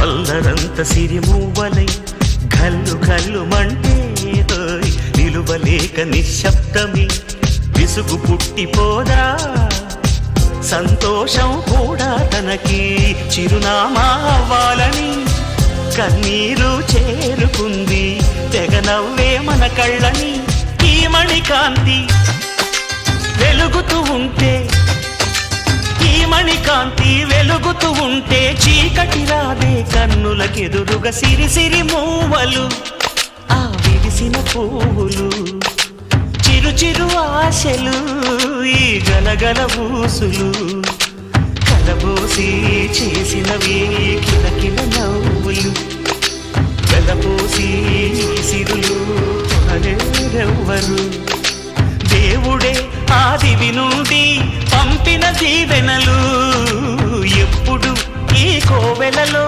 అల్లరంత సిరిమూవలై కల్లు కల్లు మంటే నిలువలేక నిశ్శబ్దమి. విసుగు పుట్టిపోదా? సంతోషం కూడా తనకి చిరునామా అవ్వాలని కన్నీరు చేరుకుంది తెగ నవ్వే మన కళ్ళని ఈ మణికాంతి వెలుగుతూ ఉంటే కాంతి వెలుగుతూ ఉంటే చీకటి రాదే కన్నులకెదురుగా సిరి సిరి మూవలు ఆ విరిసిన పువ్వులు చిరు చిరు ఆశలు ఈ గలగల ఊసులు కలబోసి చేసినవి కిలకిల నవ్వులు వెలపోసి సిరులు కొనలేరెవ్వరు దేవుడే ఆదివి నుండి పంపిన దీవెనలు ఎప్పుడు ఈ కోవెలలో